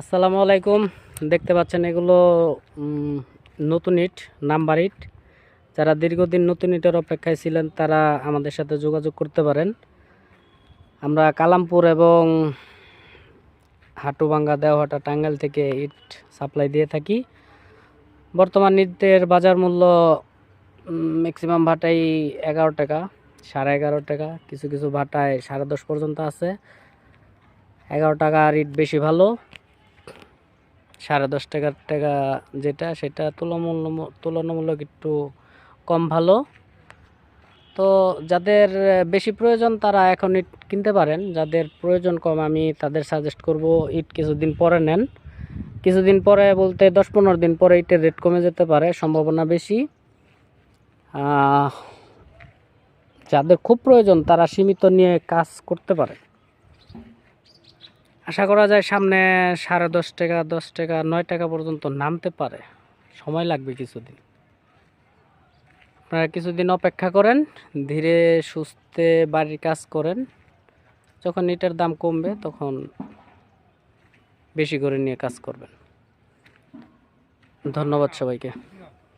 আসসালামু আলাইকুম। দেখতে পাচ্ছেন এগুলো নতুন ইট, নাম্বার ইট। যারা দীর্ঘদিন নতুন ইটের অপেক্ষায় ছিলেন, তারা আমাদের সাথে যোগাযোগ করতে পারেন। আমরা কালামপুর এবং হাটুভাঙ্গা দেওয়াটা টাঙ্গাইল থেকে ইট সাপ্লাই দিয়ে থাকি। বর্তমান ইটের বাজার মূল্য ম্যাক্সিমাম ভাটাই এগারো টাকা, সাড়ে এগারো টাকা। কিছু কিছু ভাটায় সাড়ে দশ পর্যন্ত আছে। এগারো টাকা ইট বেশি ভালো। সাড়ে দশ টাকার টাকা যেটা, সেটা তুলনামূলক তুলনামূলক একটু কম ভালো। তো যাদের বেশি প্রয়োজন তারা এখন ইট কিনতে পারেন। যাদের প্রয়োজন কম আমি তাদের সাজেস্ট করব ইট কিছুদিন পরে নেন। কিছুদিন পরে বলতে দশ পনেরো দিন পরে ইটের রেট কমে যেতে পারে, সম্ভাবনা বেশি। যাদের খুব প্রয়োজন তারা সীমিত নিয়ে কাজ করতে পারে। আশা করা যায় সামনে সাড়ে দশ টাকা দশ টাকা, নয় টাকা পর্যন্ত নামতে পারে। সময় লাগবে কিছুদিন। আপনারা কিছুদিন অপেক্ষা করেন, ধীরে সুস্থে বাড়ির কাজ করেন। যখন ইটের দাম কমবে, তখন বেশি করে নিয়ে কাজ করবেন। ধন্যবাদ সবাইকে।